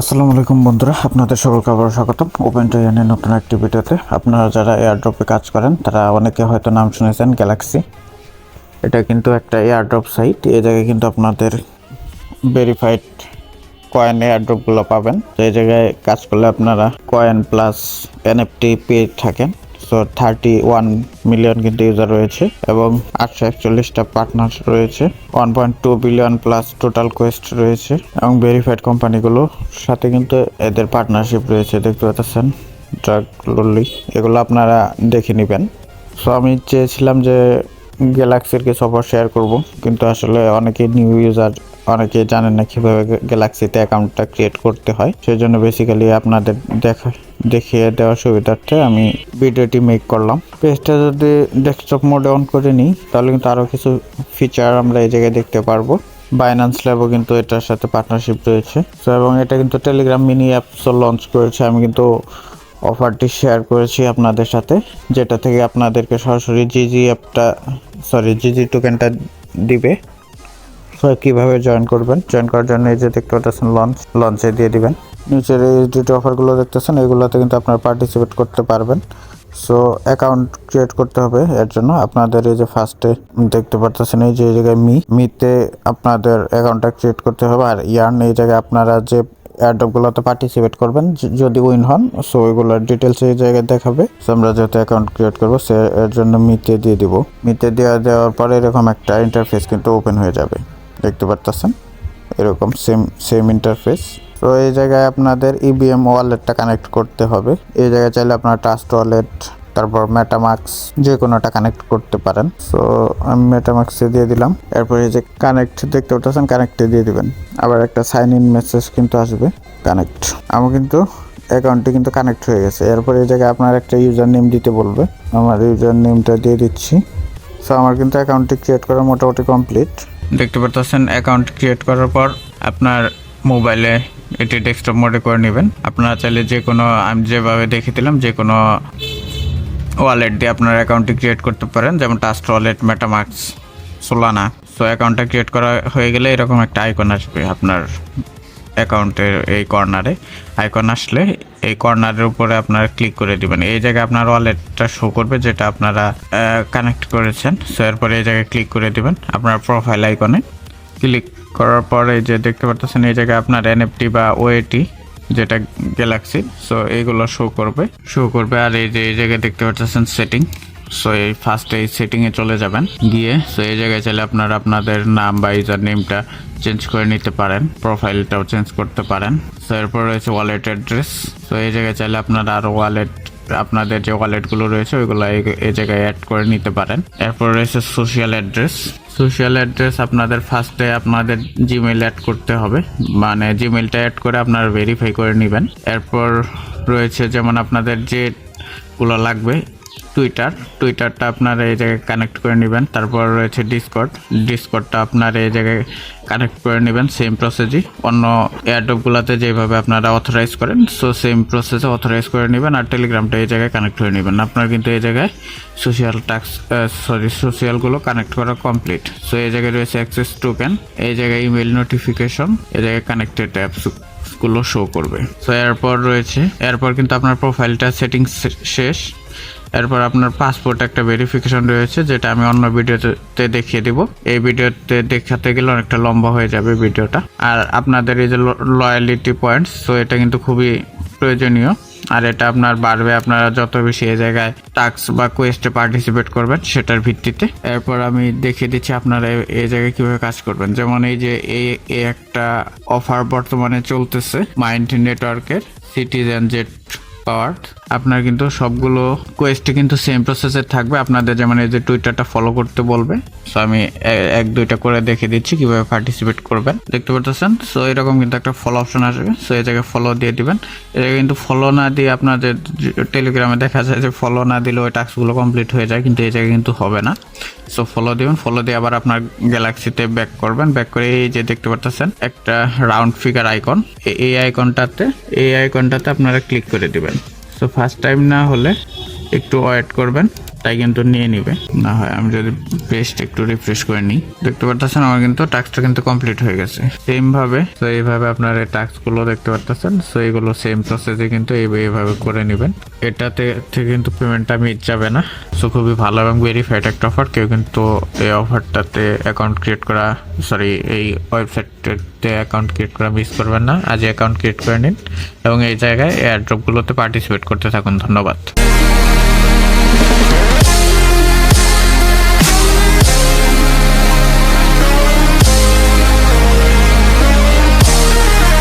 আসসালামু আলাইকুম বন্ধুরা, আপনাদের সকলকে আবার স্বাগতম। ওপেন ট্রেনের নতুন একটি ভিডিওতে আপনারা যারা এয়ারড্রপে কাজ করেন, তারা অনেকে হয়তো নাম শুনেছেন গ্যালাক্সি এটা কিন্তু একটা এয়ারড্রপ সাইট এই জায়গায় কিন্তু আপনাদের ভেরিফাইড কয়েন এয়ারড্রপগুলো পাবেন। তো এই জায়গায় কাজ করলে আপনারা কয়েন প্লাস এনএফটি পেয়ে থাকেন। সো থার্টি ওয়ান মিলিয়ন কিন্তু ইউজার রয়েছে এবং আটশো একচল্লিশটা পার্টনার রয়েছে। One point two billion plus total quest রয়েছে এবং ভেরিফাইড কোম্পানিগুলোর সাথে কিন্তু এদের পার্টনারশিপ রয়েছে, দেখতে পাচ্ছেন ড্রাগ ললি এগুলো আপনারা দেখে নেবেন। সো আমি চেয়েছিলাম যে গ্যালাক্সির কিছু অফার শেয়ার করব, কিন্তু আসলে অনেকে নিউ ইউজার অনেকে জানেন না কীভাবে গ্যালাক্সিতে অ্যাকাউন্টটা ক্রিয়েট করতে হয়। সেই জন্য বেসিক্যালি আপনাদের দেখা, দেখিয়ে দেওয়ার সুবিধার্থে আমি ভিডিওটি মেক করলাম। পেজটা যদি ডেস্কটপ মোডে অন করে নিই, তাহলে কিন্তু আরও কিছু ফিচার আমরা এই জায়গায় দেখতে পারব। বাইন্যান্স ল্যাবও কিন্তু এটার সাথে পার্টনারশিপ রয়েছে। তো এবং এটা কিন্তু টেলিগ্রাম মিনি অ্যাপসও লঞ্চ করেছে। আমি কিন্তু অফারটি শেয়ার করেছি আপনাদের সাথে, যেটা থেকে আপনাদেরকে সরাসরি জিজি অ্যাপটা সরি জিজি টোকেনটা দিবে। কীভাবে জয়েন করবেন? জয়েন করার জন্য এই যে দেখতে পাচ্ছেন লঞ্চ লঞ্চে দিয়ে দিবেন। নিচের এই দুটো অফারগুলো দেখতেছেন, এগুলোতে কিন্তু আপনারা পার্টিসিপেট করতে পারবেন। সো অ্যাকাউন্ট ক্রিয়েট করতে হবে এর জন্য। আপনাদের এই যে ফার্স্টে দেখতে পাচ্ছেন, এই যে জায়গায় মি, মিতে আপনাদের অ্যাকাউন্টটা ক্রিয়েট করতে হবে। আর ইয়ার্ন, এই জায়গায় আপনারা যে অ্যাডপগুলোতে পার্টিসিপেট করবেন যদি উইন হন সো ওইগুলোর ডিটেলস এই জায়গায় দেখাবে। সো আমরা যেহেতু অ্যাকাউন্ট ক্রিয়েট করব, সে, এর জন্য মিতে দিয়ে দিব। মিতে দেওয়া, দেওয়ার পরে এরকম একটা ইন্টারফেস কিন্তু ওপেন হয়ে যাবে। দেখতে পারতেছেন? এরকম সেম সেম ইন্টারফেস তো এই জায়গায় আপনাদের ইবিএম ওয়ালেটটা কানেক্ট করতে হবে। এই জায়গায় চাইলে আপনার ট্রাস্ট ওয়ালেট তারপর মেটামাক্স যে কোনোটা কানেক্ট করতে পারেন। সো আমি মেটামাক্সে দিয়ে দিলাম। এরপর এই যে কানেক্ট দেখতে পাচ্ছেন কানেক্টে দিয়ে দিবেন। আবার একটা সাইন ইন মেসেজ কিন্তু আসবে। কানেক্ট আমার কিন্তু অ্যাকাউন্টটি কিন্তু কানেক্ট হয়ে গেছে। এরপর এই জায়গায় আপনার একটা ইউজার নেম দিতে বলবে। আমার ইউজার নেমটা দিয়ে দিচ্ছি। সো আমার কিন্তু অ্যাকাউন্টটি ক্রিয়েট করা মোটামুটি কমপ্লিট দেখতে পারতেছেন অ্যাকাউন্ট ক্রিয়েট করার পর আপনার মোবাইলে এটি ডেস্কটপ মোডে করে নেবেন। আপনারা চাইলে যে কোনো, আমি যেভাবে দেখে দিলাম, যে কোনো ওয়ালেট দিয়ে আপনার অ্যাকাউন্টটি ক্রিয়েট করতে পারেন, যেমন trust wallet MetaMask Solana so অ্যাকাউন্টটা ক্রিয়েট করা হয়ে গেলে এরকম একটা আইকন আসবে আপনার অ্যাকাউন্টের এই কর্নারে আইকন আসলে এই কর্নারের উপরে আপনারা ক্লিক করে দিবেন। এই জায়গায় আপনার ওয়ালেটটা শো করবে যেটা আপনারা কানেক্ট করেছেন। সো এরপরে এই জায়গায় ক্লিক করে দিবেন আপনার প্রোফাইল আইকনে ক্লিক করার পরে যে দেখতে পারতেছেন, এই জায়গায় আপনার এনএফটি বা ওএটি যেটা গ্যালাক্সি সো এইগুলো শো করবে। শো করবে আর এই যে, এই জায়গায় দেখতে পাচ্ছেন সেটিং সো এই ফার্স্ট এই সেটিংয়ে চলে যাবেন। গিয়ে সো এই জায়গায় চাইলে আপনারা আপনাদের নাম বা ইউজার নেমটা চেঞ্জ করে নিতে পারেন। প্রোফাইলটাও চেঞ্জ করতে পারেন। সো এরপর রয়েছে ওয়ালেট অ্যাড্রেস সো এই জায়গায় চাইলে আপনারা আরও ওয়ালেট আপনাদের যে ওয়ালেটগুলো রয়েছে, ওইগুলো এই- জায়গায় অ্যাড করে নিতে পারেন। এরপর রয়েছে সোশ্যাল অ্যাড্রেস সোশ্যাল অ্যাড্রেস আপনাদের ফার্স্টে আপনাদের জিমেল অ্যাড করতে হবে। মানে জিমেলটা অ্যাড করে আপনারা ভেরিফাই করে নেবেন। এরপর রয়েছে যেমন আপনাদের যেগুলো লাগবে টুইটার টুইটারটা আপনারা এই জায়গায় কানেক্ট করে নেবেন। তারপর রয়েছে ডিসকর্ড ডিসকর্ডটা আপনার এই জায়গায় কানেক্ট করে নেবেন সেম প্রসেসই অন্য এয়ারডপগুলোতে যেভাবে আপনারা অথরাইজ করেন সো সেম প্রসেসে অথরাইজ করে নেবেন আর টেলিগ্রামটা এই জায়গায় কানেক্ট করে নেবেন। আপনার কিন্তু এই জায়গায় সোশ্যাল টাক্স সরি সোশ্যালগুলো কানেক্ট করা কমপ্লিট সো এই জায়গায় রয়েছে অ্যাক্সেস টোকেন এই জায়গায় ইমেল নোটিফিকেশন এই জায়গায় কানেক্টেড অ্যাপসগুলো শো করবে। সো এরপর রয়েছে, এরপর কিন্তু আপনার প্রোফাইলটা সেটিং শেষ। এরপর আপনার পাসপোর্ট একটা ভেরিফিকেশন রয়েছে, যেটা আমি অন্য ভিডিওতে দেখিয়ে দিব। এই ভিডিওতে দেখাতে গেলে অনেকটা লম্বা হয়ে যাবে ভিডিওটা আর আপনাদের এই যে লয়ালিটি পয়েন্টস তো এটা কিন্তু খুবই প্রয়োজনীয়। আর এটা আপনার বাড়বে আপনারা যত বেশি এই জায়গায় টাস্ক বা কোয়েস্টে পার্টিসিপেট করবেন, সেটার ভিত্তিতে। এরপর আমি দেখিয়ে দিচ্ছি আপনারা এই জায়গায় কীভাবে কাজ করবেন। যেমন এই যে এই একটা অফার বর্তমানে চলতেছে মাইন্ড নেটওয়ার্কের সিটিজেন জেট পাওয়ার। আপনার কিন্তু সবগুলো কোয়েস্টে কিন্তু সেম প্রসেসে থাকবে। আপনাদের যেমন এই যে টুইটারটা ফলো করতে বলবে। সো আমি এক, দুইটা করে দেখে দিচ্ছি কীভাবে পার্টিসিপেট করবেন। দেখতে পাচ্ছেন সো এরকম কিন্তু একটা ফলো অপশন আসবে। সো এই জায়গায় ফলো দিয়ে দিবেন। এটা কিন্তু ফলো না দিয়ে আপনাদের টেলিগ্রামে দেখা যায় যে ফলো না দিলে ওই টাস্কগুলো কমপ্লিট হয়ে যায়। কিন্তু এই জায়গায় কিন্তু হবে না। সো ফলো দিবেন ফলো দিয়ে আবার আপনার গ্যালাক্সিতে ব্যাক করবেন। ব্যাক করে এই যে দেখতে পাচ্ছেন একটা রাউন্ড ফিগার আইকন এই আইকনটাতে এই আইকনটাতে আপনারা ক্লিক করে দিবেন। সো ফার্স্ট টাইম না হলে একটু ওয়েট করবেন। তাই কিন্তু নিয়ে নিবে। না হয় আমি যদি পেস্ট একটু রিফ্রেশ করে নিই। দেখতে পারতেছেন আমার কিন্তু টাস্কটা কিন্তু কমপ্লিট হয়ে গেছে। সেম ভাবে তো এইভাবে আপনার এই টাস্কগুলো দেখতে পারতেছেন সো এইগুলো সেম প্রসেসে কিন্তু এই- এইভাবে করে নেবেন। এটাতে থেকে কিন্তু পেমেন্টটা মিট যাবে না। সো খুবই ভালো এবং ভেরিফাইড একটা অফার কেউ কিন্তু এই অফারটাতে অ্যাকাউন্ট ক্রিয়েট করা সরি এই ওয়েবসাইটটাতে অ্যাকাউন্ট ক্রিয়েট করা মিস করবেন না। আজ অ্যাকাউন্ট ক্রিয়েট করে নিন এবং এই জায়গায় এয়ারড্রপগুলোতে পার্টিসিপেট করতে থাকুন। ধন্যবাদ।